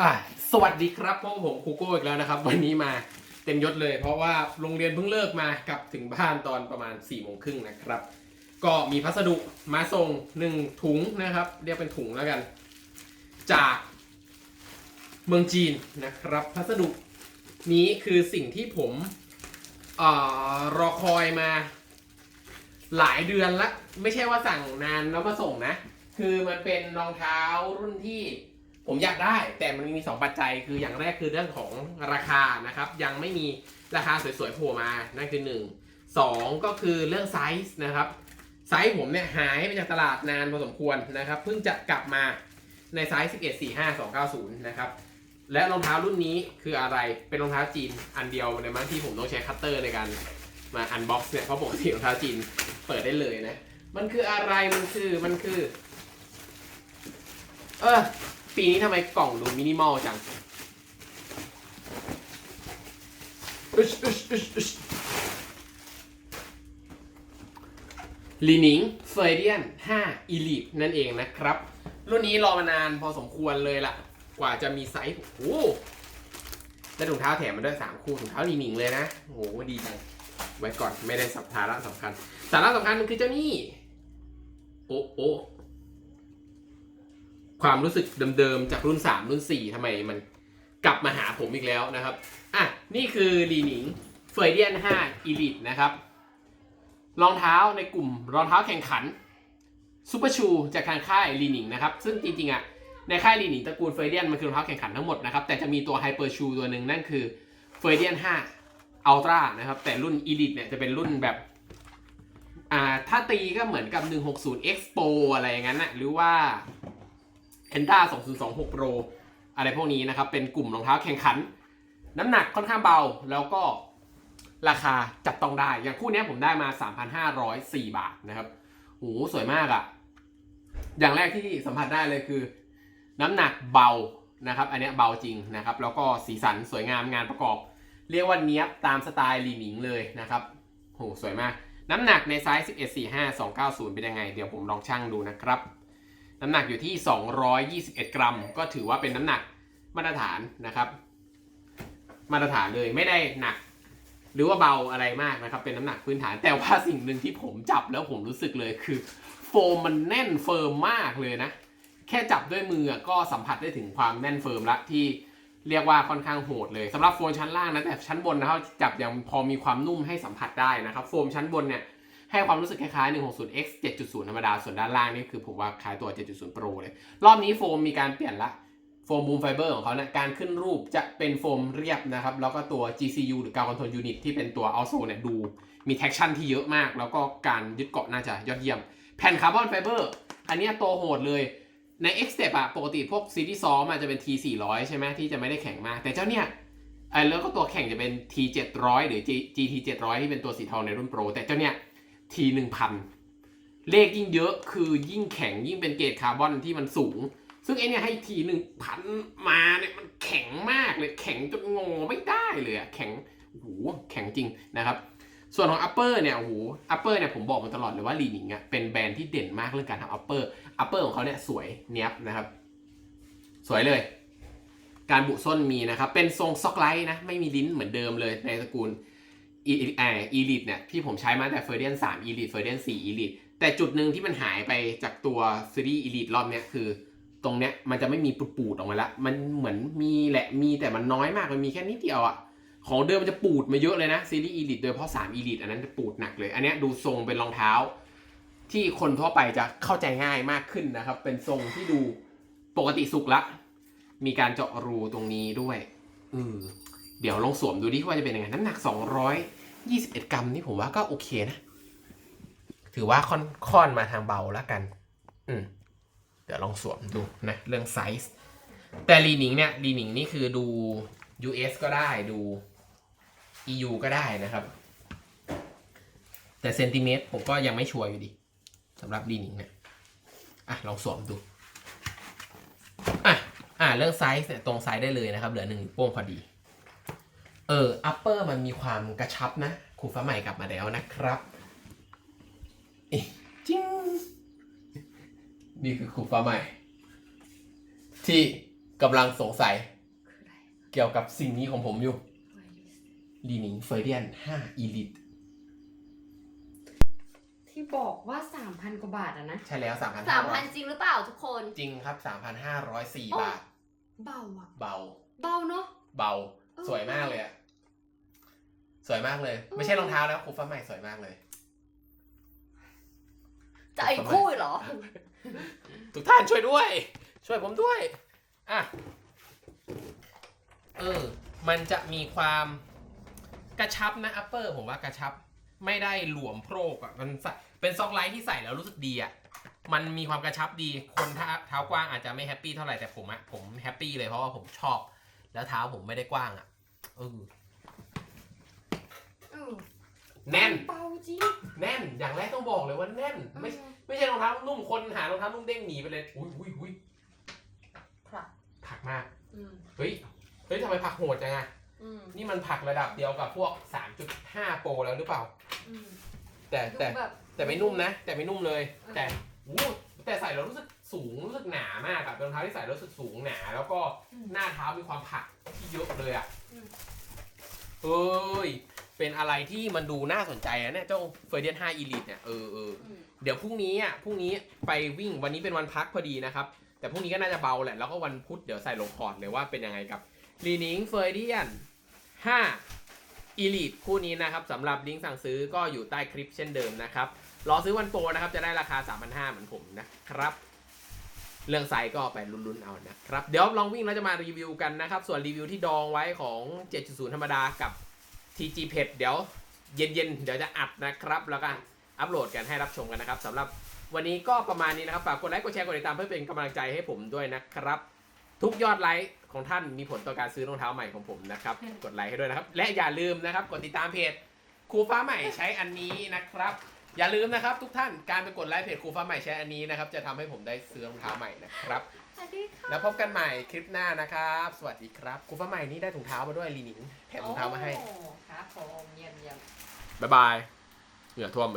อะสวัสดีครับพวกผมครูโก้อีกแล้วนะครับ วันนี้มาเต็มยศเลย เพราะว่าโรงเรียนเพิ่งเลิกมากลับถึงบ้านตอนประมาณ4ี่โมงครึ่งนะครับ ก็มีพัสดุมาส่งหนึ่งถุงนะครับ เรียกเป็นถุงแล้วกัน จากเมืองจีนนะครับ พัสดุนี้คือสิ่งที่ผมออรอคอยมา หลายเดือนละ ไม่ใช่ว่าสั่งนานแล้วมาส่งนะ คือมันเป็นรองเท้ารุ่นที่ ผมอยากได้แต่มันมี 2 ปัจจัย คืออย่างแรกคือเรื่องของราคานะครับ ยังไม่มีราคาสวยๆโผล่มานั่นคือ 1 2 ก็คือเรื่องไซส์นะครับไซส์ผมเนี่ยหายไปจากตลาดนานพอสมควรนะครับเพิ่งจะกลับมาในไซส์ 11 4 5 2 9 0 นะครับและรองเท้ารุ่นนี้คืออะไรเป็นรองเท้าจีนอันเดียวในบางที่ผมต้องใช้คัตเตอร์ในการมาอันบ็อกซ์เนี่ยเพราะปกติรองเท้าจีนเปิดได้เลยนะ มันคืออะไรมันคือมันคือ เออ ปีนี้ทำไมกล่องดูมินิมอลจังอึชอึชอึชอึชลีนิงเฟรเดียน5 Elite นั่นเองนะครับ รุ่นนี้รอมานานพอสมควรเลยล่ะ กว่าจะมีไซส์โอ้โหและถุงเท้าแถมมาด้วย 3 คู่ถุงเท้าลีนิงเลยนะ โอ้โหดีจัง ไว้ก่อนไม่ได้สัสาระสำคัญ สาระสำคัญมันคือเจ้านี่ โอ้โอ้ ความรู้สึกเดิมๆ จากรุ่น 3 รุ่น 4ทำไมมันกลับมาหาผมอีกแล้วนะครับ อะ นี่คือลีหนิงเฟยเดียน5 Elite นะครับ รองเท้าในกลุ่มรองเท้าแข่งขันซูเปอร์ชูจากทางค่ายลีหนิงนะครับ ซึ่งจริงๆอะในค่ายลีหนิงตระกูลเฟยเดียนมันคือรองเท้าแข่งขันทั้งหมดนะครับ แต่จะมีตัวไฮเปอร์ชูตัวหนึ่งนั่นคือเฟยเดียน5 Ultra นะครับ แต่รุ่น Elite เนี่ยจะเป็นรุ่นแบบอ่าถ้าตีก็เหมือนกับ 160 Expo อะไรอย่างนั้นนะหรือว่า e n t a 2026 Pro อะไรพวกนี้นะครับ เป็นกลุ่มรองเท้าแข่งขัน น้ำหนักค่อนข้างเบาแล้วก็ราคาจับต้องได้ อย่างคู่นี้ผมได้มา 3,504 บาทนะครับโหสวยมากอะ่ะ อย่างแรกที่สัมผัสได้เลยคือ น้ำหนักเบานะครับ อันนี้เบาจริงนะครับ แล้วก็สีสันสวยงามงานประกอบ เรียกว่าเนี้ยบตามสไตล์ลีหนิงเลยนะครับโหสวยมาก น้ำหนักในไซส์ 1145 290 เป็นยังไง เดี๋ยวผมลองชั่งดูนะครับ น้ำหนักอยู่ที่ 221 กรัม ก็ถือว่าเป็นน้ำหนักมาตรฐานนะครับ มาตรฐานเลยไม่ได้หนัก หรือว่าเบาอะไรมากนะครับ เป็นน้ำหนักพื้นฐาน แต่ว่าสิ่งหนึ่งที่ผมจับแล้วผมรู้สึกเลยคือ โฟมมันแน่นเฟิร์มมากเลยนะ แค่จับด้วยมือก็สัมผัสได้ถึงความแน่นเฟิร์มละที่เรียกว่าค่อนข้างโหดเลยสำหรับโฟมชั้นล่างนะแต่ชั้นบนนะครับจับยังพอมีความนุ่มให้สัมผัสได้นะครับ โฟมชั้นบนเนี่ย ให้ความรู้สึกคล้ายๆ 160x 7.0 ธรรมดา ส่วนด้านล่างนี่คือผมว่าคล้ายตัว 7.0 Pro เลย รอบนี้โฟมมีการเปลี่ยนละโฟมบูมไฟเบอร์ของเขาเนะการขึ้นรูปจะเป็นโฟมเรียบนะครับ แล้วก็ตัว GCU หรือการคอนโทรลยูนิตที่เป็นตัว also เนี่ยดูมี traction ที่เยอะมาก แล้วก็การยึดเกาะน่าจะยอดเยี่ยม แผ่นคาร์บอนไฟเบอร์อันนี้โตโหดเลยใน X Step อะปกติพวกซีรีส์ซ้อมอะจะเป็น T 400ใช่ไหมที่จะไม่ได้แข็งมาก แต่เจ้าเนี่ยไอ้แล้วก็ตัวแข่งจะเป็น T 700หรือ GT 700ที่เป็นตัวสีทองในรุ่นโปรแต่เจ้าเนี่ย ทีหนึ่งพันเลขยิ่งเยอะคือยิ่งแข็งยิ่งเป็นเกรดคาร์บอนที่มันสูง ซึ่งไอเนี่ยให้ทีหนึ่งพันมาเนี่ยมันแข็งมากเลยแข็งจนงอไม่ได้เลยอะแข็งโอ้โหแข็งจริงนะครับ ส่วนของ upper เนี่ยโอ้โห upper เนี่ยผมบอกมาตลอดเลยว่าลีนิงอะเป็นแบรนด์ที่เด่นมากเรื่องการทำ upper upper ของเขาเนี่ยสวยเนี้ยบนะครับ สวยเลยการบุส้นมีนะครับ เป็นทรงซ็อกไลท์นะ ไม่มีลิ้นเหมือนเดิมเลยในตระกูล อีอีลิทเนี่ยที่ผมใช้มาแต่เฟอร์เดียน3อีลิทเฟอร์เดียน4อีลิทแต่จุดหนึ่งที่มันหายไปจากตัวซีรีส์อีลิทรอบเนี้ยคือ ตรงเนี้ยมันจะไม่มีปูดๆออกมาละมันเหมือนมีแหละมีแต่มันน้อยมากมันมีแค่นิดเดียวอะของเดิมมันจะปูดมาเยอะเลยนะซีรีส์อีลิทโดยเฉพาะ3อีลิทอันนั้นจะปูดหนักเลยอันเนี้ยดูทรงเป็นรองเท้า ที่คนทั่วไปจะเข้าใจง่ายมากขึ้นนะครับ เป็นทรงที่ดูปกติสุกละ มีการเจาะรูตรงนี้ด้วยอืเดี๋ยวลองสวมดูดิว่าจะเป็นยังไงน้ำหนัก 200 21 กรัมนี่ผมว่าก็โอเคนะ ถือว่าค่อนค่อนมาทางเบาแล้วกัน อืม เดี๋ยวลองสวมดูนะ เรื่องไซส์ แต่ลีหนิงเนี่ยลีหนิงนี่คือดู US ก็ได้ดู EU ก็ได้นะครับ แต่เซนติเมตรผมก็ยังไม่ชัวร์อยู่ดีสำหรับลีหนิงเนี่ยอะ ลองสวมดู อะ อะ เรื่องไซส์เนี่ยตรงไซส์ได้เลยนะครับ เหลือหนึ่งโป้งพอดี เอออัปเปอร์มันมีความกระชับนะครูฟ้าใหม่กลับมาแล้วนะครับเอ๊ะจิ้งนี่คือครูฟ้าใหม่ ที่กำลังสงสัยคืออะไรเกี่ยวกับสิ่งนี้ของผมอยู่ไวลิสลีนิงเฟยเดียน5 Elite ที่บอกว่า 3,000 กว่าบาทอะนะ ใช่แล้วสามพัน3,500จริงหรือเปล่าทุกคนจริงครับ3,504บาทเบาอะเบา เบาเนาะ เบาเออสวยมากเลยอะ สวยมากเลย ไม่ใช่รองเท้าแล้วคูฟ้าใหม่สวยมากเลย จะไอ้คู่เหรอ ทุกท่านช่วยด้วย ช่วยผมด้วยอะเออ มันจะมีความกระชับนะอัปเปอร์ผมว่ากระชับไม่ได้หลวมโพรกอะมันใส่เป็นซอกไลท์ที่ใส่แล้วรู้สึกดีอะมันมีความกระชับดีคนเท้าเท้ากว้างอาจจะไม่แฮปปี้เท่าไหร่แต่ผมอะผมแฮปปี้เลยเพราะว่าผมชอบ แล้วเท้าผมไม่ได้กว้างอะเออ เออแน่น เบาจริงแน่น อย่างแรกต้องบอกเลยว่าแน่น ไม่เออไม่ใช่รองเท้านุ่มคนหารองเท้านุ่มเด้งหนีไปเลย อุ้ยอุ้ยอุ้ยครับผักมาก อืมเฮ้ย เฮ้ยทำไมผักโหดจังอะอืมนี่มันผักระดับเดียวกับพวก 3.5 โปรแล้วหรือเปล่า อืมแต่แต่ดูแบบแต่ไม่นุ่มนะ แต่ไม่นุ่มเลยเออแต่วู้แต่ใส่แล้วรู้สึกสูงรู้สึกหนามากอะเป็นรองเท้าที่ใส่แล้วรู้สึกสูงหนา แล้วก็หน้าเท้ามีความผักที่เยอะเลยอะอืม เฮ้ย เป็นอะไรที่มันดูน่าสนใจอะเนี่ยเจ้าเฟอร์เดียน5 Elite เนี่ยเออเอออืมเดี๋ยวพรุ่งนี้อะพรุ่งนี้ไปวิ่งวันนี้เป็นวันพักพอดีนะครับ แต่พรุ่งนี้ก็น่าจะเบาแหละ แล้วก็วันพุธเดี๋ยวใส่ลงพอร์ตเลยว่าเป็นยังไงกับลีนิงเฟอร์เดียน5 Elite คู่นี้นะครับสำหรับลิงก์สั่งซื้อก็อยู่ใต้คลิปเช่นเดิมนะครับ รอซื้อวันโปรนะครับจะได้ราคา 3,500เหมือนผมนะครับ เรื่องไซส์ก็ไปลุ้นๆเอานะครับ เดี๋ยวลองวิ่งแล้วจะมารีวิวกันนะครับ ส่วนรีวิวที่ดองไว้ของ 7.0 ธรรมดากับ TG p e t เดี๋ยวเย็นๆ เดี๋ยวจะอัดนะครับ แล้วก็อัปโหลดกันให้รับชมกันนะครับสำหรับวันนี้ก็ประมาณนี้นะครับฝากกดไลค์กดแชร์กดติดตามเพื่อเป็นกำลังใจให้ผมด้วยนะครับ ทุกยอดไลค์ของท่านมีผลต่อการซื้อรองเท้าใหม่ของผมนะครับ กดไลค์ให้ด้วยนะครับ และอย่าลืมนะครับกดติดตามเพจครูฟ้าใหม่ใช้อันนี้นะครับ อย่าลืมนะครับ ทุกท่านการไปกดไลค์เพจครูฟ้าใหม่ใช้อันนี้นะครับ จะทำให้ผมได้ซื้อรองเท้าใหม่นะครับ สวัสดีค่ะแล้วพบกันใหม่คลิปหน้านะครับ สวัสดีครับครูฟ้าใหม่นี่ได้ถุงเท้ามาด้วยลีนิงแถมถุงเท้ามาให้ โอ้ครับผมเยี่ยมเยี่ยมบ๊ายบาย เหงื่อท่วมเลย